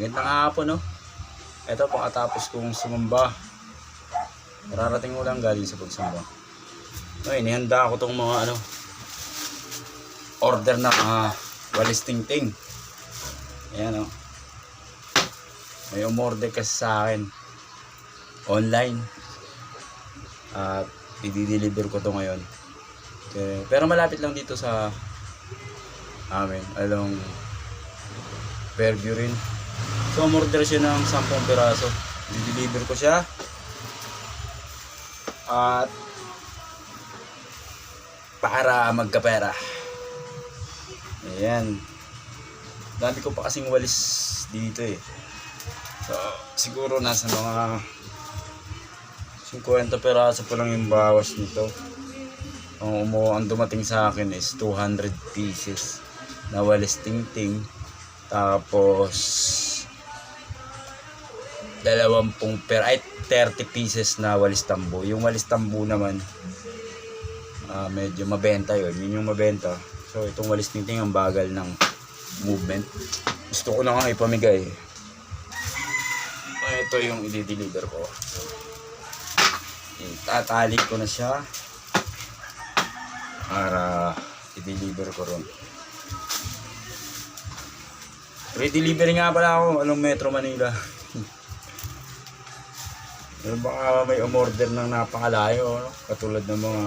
Magandang hapon, no? Ito, pagkatapos kong sumamba. Mararating ko lang galing sa pagsamba. No, inihanda ko tong mga ano, order na uh, walis ting-ting. Ayan, oh. May umorder kasi sa akin. Online. At i-deliver ko to ngayon. Eh, pero malapit lang dito sa amin. Along Fairview rin. So, umorder siya ng 10 piraso. I-deliver ko siya. At para magkapera. Ayan. Dami ko pa kasing walis dito eh. So, siguro nasa mga 50 peraso pa lang yung bawas nito. Ang umu ang dumating sa akin is 200 pieces na walis ting-ting. Tapos 20 per ay 30 pieces na walis tambo. Yung walis tambo naman ah, medyo mabenta yun. Yun yung mabenta. So itong walis ting-ting ang bagal ng movement. Gusto ko na nga ipamigay. Ah, Ito yung i-deliver ko. Tatali ko na siya para i-deliver ko ron. Re-delivery nga pala ako along Metro Manila. Eh, baka may umorder ng napakalayo, no? katulad ng mga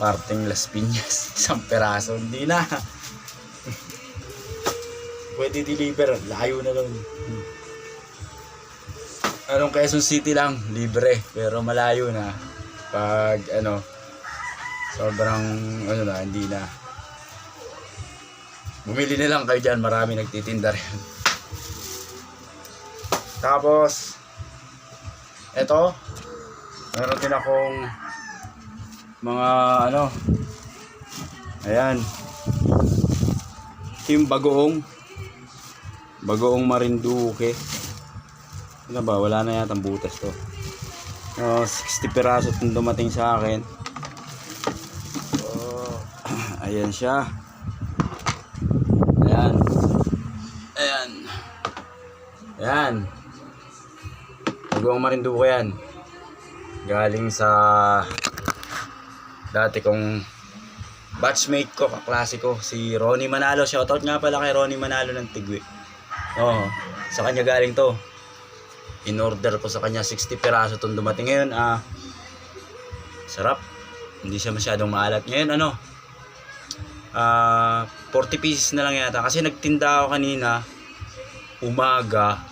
parting Las Piñas, isang peraso, hindi na. Pwede deliver, layo na lang. Anong Quezon City lang, libre, pero malayo na. Pag ano, sobrang ano na, hindi na. Bumili na lang kayo dyan, marami nagtitinda rin. Tapos, eto, meron din akong mga ano, ayan, ito yung bagoong, bagoong marinduke. Ano ba, wala na yata ang butas to. Oh, 60 piraso itong dumating sa akin. Oh, ayan siya. Ayan. Ayan. Ayan. Bagong marinduko yan. Galing sa dati kong batchmate ko, kaklase ko, si Ronnie Manalo. Shoutout nga pala kay Ronnie Manalo ng Tigwi. Oo, sa kanya galing to. In-order ko sa kanya 60 piraso itong dumating ngayon. Ah, sarap. Hindi siya masyadong maalat. Ngayon ano, ah 40 pieces na lang yata. Kasi nagtinda ako kanina, umaga,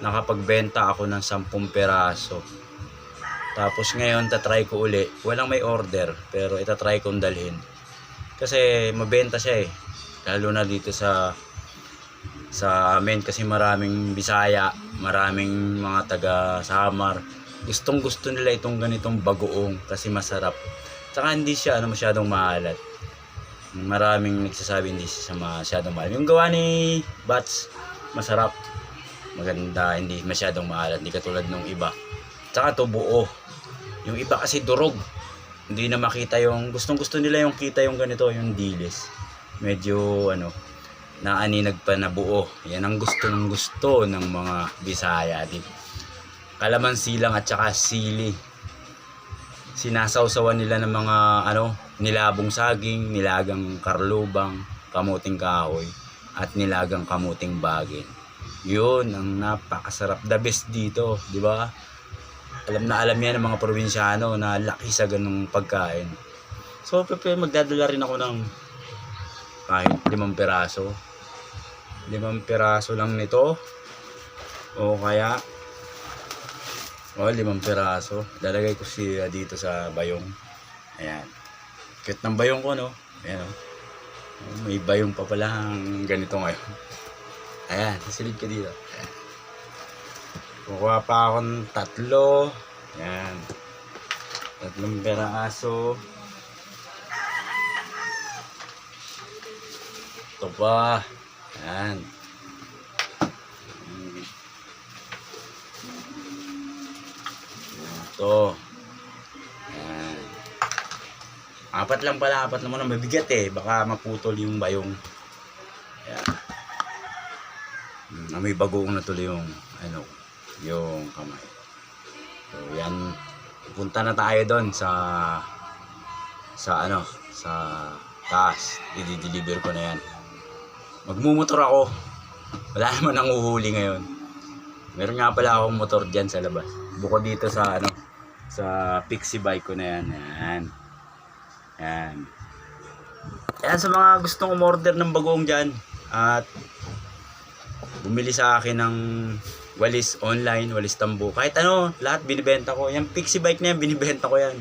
nakapagbenta ako ng 10 peraso. Tapos ngayon, tatry ko uli. Walang may order, pero itatry kong dalhin. Kasi mabenta siya eh. Lalo na dito sa sa amin kasi maraming Bisaya, maraming mga taga Samar. Gustong gusto nila itong ganitong bagoong kasi masarap. Tsaka hindi siya ano, masyadong maalat. Maraming nagsasabi hindi siya masyadong maalat. Yung gawa ni Bats, masarap. Maganda, hindi masyadong maalat. Hindi katulad nung iba. Tsaka to buo. Yung iba kasi durog. Hindi na makita yung, gustong gusto nila yung kita yung ganito, yung dilis. Medyo ano, naaninag pa na buo. Yan ang gusto ng gusto ng mga Bisaya. Di kalamansi lang at saka sili. Sinasawsawan nila ng mga ano, nilabong saging, nilagang karlubang, kamuting kahoy, at nilagang kamuting bagin. Yun ang napakasarap. The best dito, di ba? Alam na alam yan ng mga probinsyano na laki sa ganung pagkain. So, pepe, magdadala rin ako ng kahit limang peraso. Limang peraso lang nito. O kaya, o limang peraso. Lalagay ko siya dito sa bayong. Ayan. Cute ng bayong ko, no? Ayan, oh. Oh, May bayong pa pala ang ganito ngayon. Ayan, silid ka dito. Ayan. Kukuha pa akong tatlo. Ayan. Tatlong peraso. Ito pa. Ayan. Ito. Ayan. Apat lang pala, apat naman ang mabigat eh. Baka maputol yung bayong. Amoy bagoong na tuloy yung ano, yung kamay. So yan, punta na tayo doon sa sa ano, sa taas. I-deliver ko na yan. Magmumotor ako. Wala naman ang uhuli ngayon. Meron nga pala akong motor dyan sa labas. Bukod dito sa ano, sa pixie bike ko na yan. Yan. Yan. Yan sa mga gustong umorder ng bagoong dyan. At bumili sa akin ng walis online, walis tambo. Kahit ano, lahat binibenta ko. Yung pixie bike na yan, binibenta ko yan.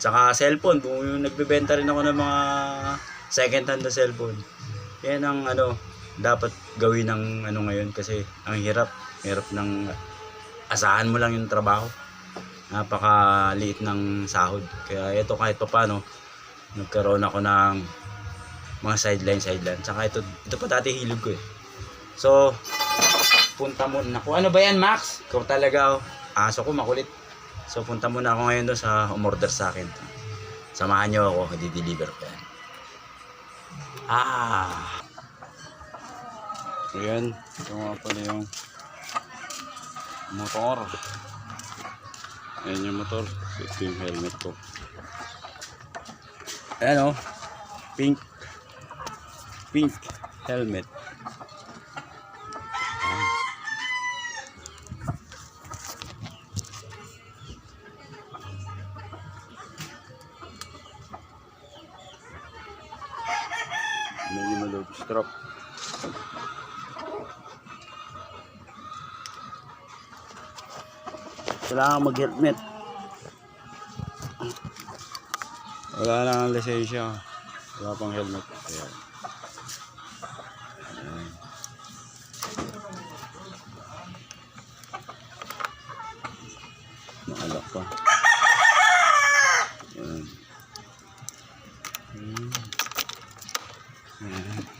Tsaka cellphone, yung nagbebenta rin ako ng mga second hand na cellphone. Yan ang ano, dapat gawin ng ano ngayon kasi ang hirap, hirap ng asahan mo lang yung trabaho. Napakaliit ng sahod. Kaya ito kahit pa paano, nagkaroon ako ng mga sideline sideline. Tsaka ito, ito pa dati hilog ko eh. So, punta mo Naku, ano ba yan Max? Ikaw talaga oh. Aso ko makulit. So punta muna ako ngayon doon sa umorder sa akin. Samahan niyo ako, di-deliver ko yan. Ah! So yan, ito nga pala yung motor. Ayan yung motor. Ito yung helmet ko. Ayan oh. Pink. Pink helmet. Minimal strap. Kailangan mag-helmet. Wala lang ang lisensya. Wala pang helmet. Ayan. Ayan.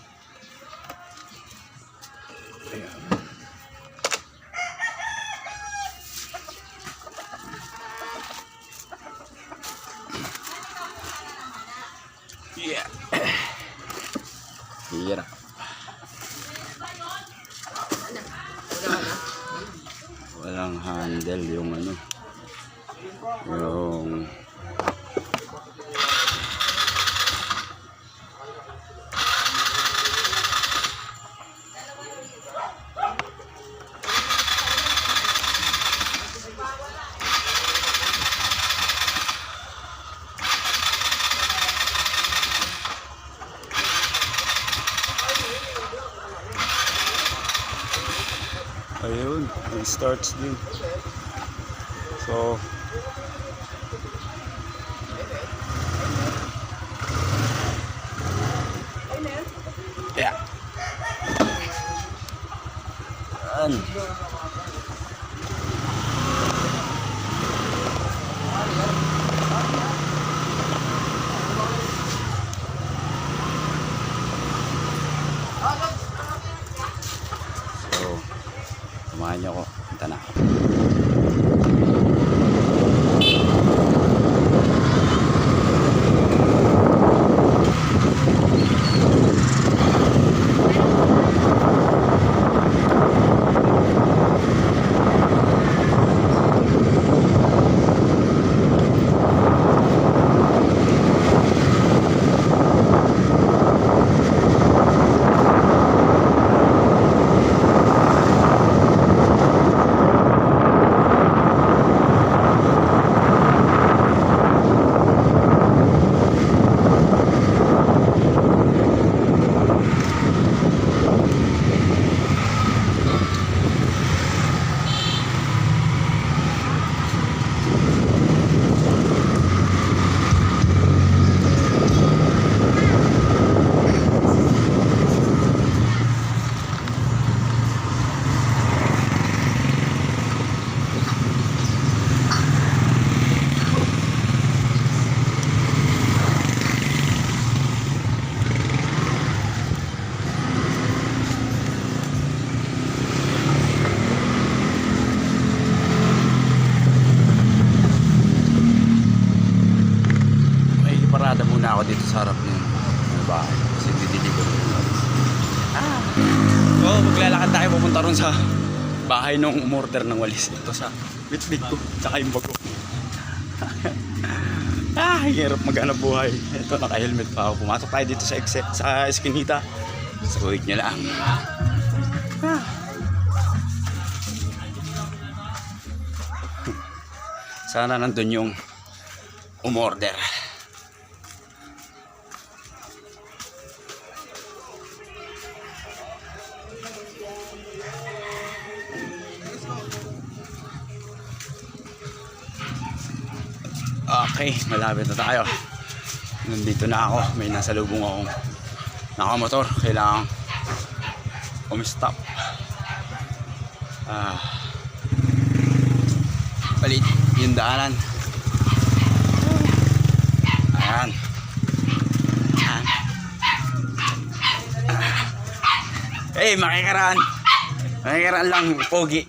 It starts din. So, Yeah. Yan. so, samahan niyo ako. Punta na. May parada muna ako dito sa harap ng ng bahay. Kasi ko. Ah! So, maglalakad tayo pupunta ron sa bahay nung umorder ng walis. Ito sa bitbit ko, tsaka yung bago. ah, hirap maghanap buhay. Ito, naka-helmet pa ako. Pumasok tayo dito sa, exit, sa eskinita. Sa kuwig niya lang. Ah. Sana nandun yung umorder. Okay, malapit na tayo. Nandito na ako. May nasa lubong akong nakamotor. Kailangan umistop. Ah. Palit yung daanan. Ayan. Ayan. Ah. Hey, makikaraan. Makikaraan lang, pogi.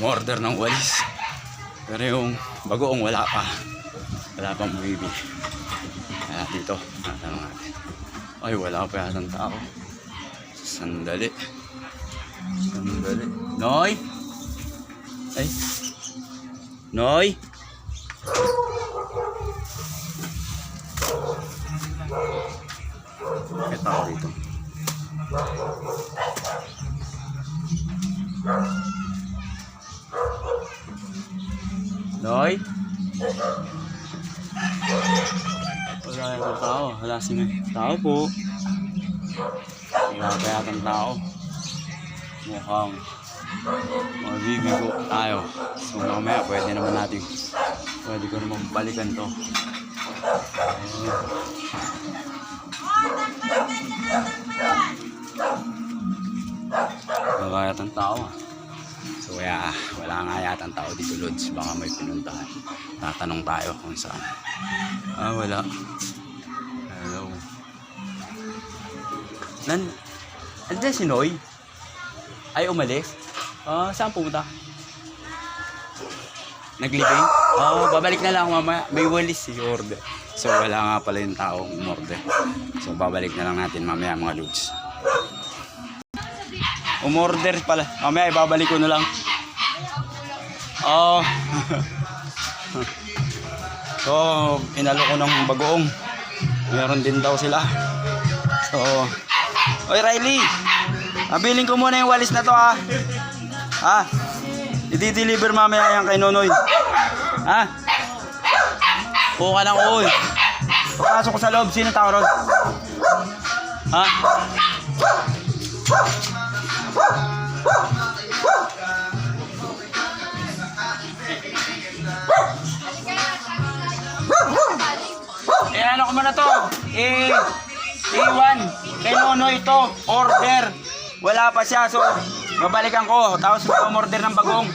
So, order ng walis. Pero yung bagoong wala pa. Wala pang bumibili. Kaya dito, natin. Ay, wala pa yata ng tao. Sandali. Sandali. Noy! Ay. Noy! May tao dito. Noy? Wala yung tao. Wala si tao po. Wala pa yata ng tao. Mukhang mabibigo tayo. So mamaya pwede naman natin pwede ko naman balikan to. Ayun. Wala yata ng tao ah. So kaya wala nga yata ang tao dito Lods. Baka may pinuntahan. Tatanong tayo kung saan. Ah wala. Hello. Nan... Andiyan si Noy? Ay umalis? Ah, saan pumunta? Naglibing? Oo, babalik na lang mamaya. May walis si order. So wala nga pala yung tao umorder. So babalik na lang natin mamaya mga Lods. Umorder pala. Mamaya ibabalik ko na lang. Oh. so, inalo ko ng bagoong. Meron din daw sila. So, Oy Riley. Abiling ko muna yung walis na to ha. Ha? I-deliver mamaya yan kay Nonoy. Ha? Oo ka lang oy. Papasok ko sa loob. Sino tao ron? Ha? Ano ko muna to? Eh, iwan. Kay Nono ito, order. Wala pa siya, so babalikan ko. Tapos may umorder ng bagong.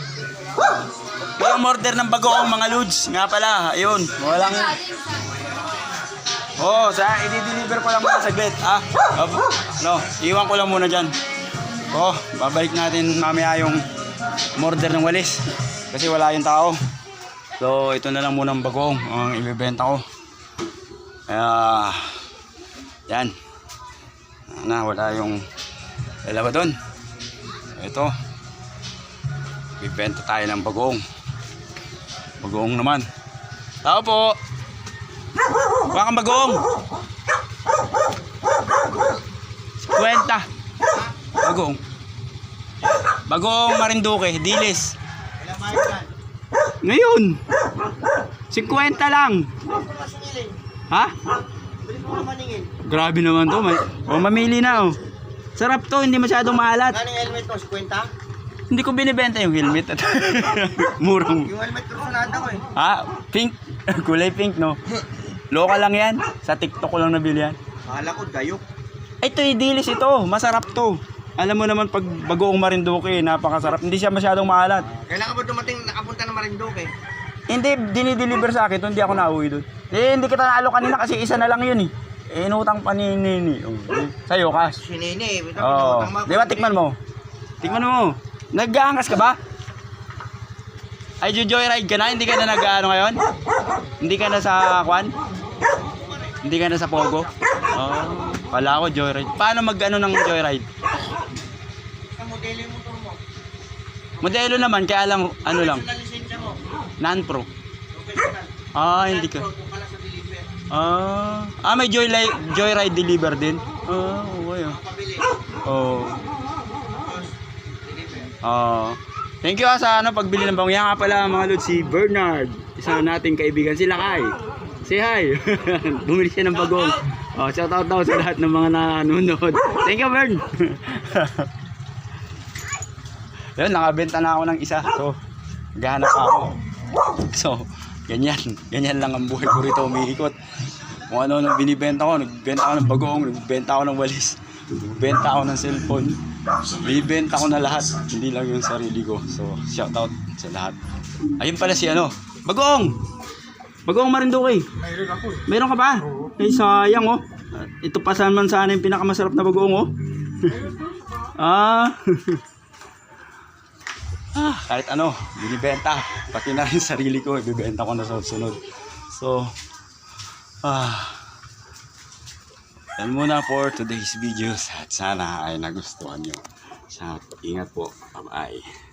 May umorder ng bagong mga ludes. Nga pala, ayun. Walang... Oh, sa i-deliver ko lang muna saglit. Ah, no, iwan ko lang muna dyan. Oh, babalik natin mamaya yung umorder ng walis. Kasi wala yung tao. So, ito na lang muna ang bagong ang ibebenta ko. Kaya, yan. Na, wala yung dalawa doon. Ito. Bibenta tayo ng bagong. Bagong naman. Tao po. Baka bagong. Kwenta. Bagong. Bagong Marinduque, Dilis. Ngayon. 50 lang. Ha? Grabe naman to. May, oh, mamili na oh. Sarap to, hindi masyadong maalat. Galing helmet mo, 50? Hindi ko binibenta yung helmet. Murang. Yung helmet ko sunada ko eh. Ha? Pink? Kulay pink, no? Local lang yan. Sa TikTok ko lang nabili yan. Kala ko, gayok. Ay, ito, dilis ito. Masarap to. Alam mo naman pag bagoong Marinduque, napakasarap. Hindi siya masyadong maalat. Kailangan ba dumating nakapunta na Marinduque? Hindi, dinideliver sa akin. Hindi ako nauwi doon. Eh, hindi kita naalo kanina kasi isa na lang yun eh. Eh, inutang pa ni Nini. Oh, eh, Sa'yo, cash. Si Nene, ito Oo. pinutang. Di ba, tikman mo? Tikman mo. Nag-aangas ka ba? Ay, joyride ka na? Hindi ka na nag-ano ngayon? Hindi ka na sa kwan? Hindi ka na sa Pogo? Oh, kala ko joyride. Paano mag-ano ng joyride? Sa modelo yung motor mo. Modelo naman, kaya lang, ano lang. Non-pro. Ah, hindi ka. Ah, ah may joyride, joyride deliver din? Ah, okay ah. Oh. Ah. thank you ah, sa ano, pagbili ng bango. Yan nga pala mga lod, si Bernard. Isa nating kaibigan, sila kay. Say hi. Bumili siya ng bagong. Oh, shout out daw sa lahat ng mga nanonood. Thank you, Bern. Yun, nakabenta na ako ng isa. So, gahanap ako. So, ganyan. Ganyan lang ang buhay ko rito umiikot. Kung ano nang binibenta ko, nagbenta ako ng bagong, nagbenta ako ng walis, nagbenta ako ng cellphone. Bibenta ko na lahat, hindi lang yung sarili ko. So, shout out sa lahat. Ayun pala si ano, Bagong! Bagong Marinduque. Mayroon ako eh. Meron ka ba? Eh, sayang oh. Ito pa naman sana yung pinakamasarap na bagoong oh. ah. ah, kahit ano, binibenta. Pati na rin sarili ko, ibibenta ko na sa sunod. So, ah. Yan muna for today's videos at sana ay nagustuhan nyo. Sa ingat po. Bye-bye.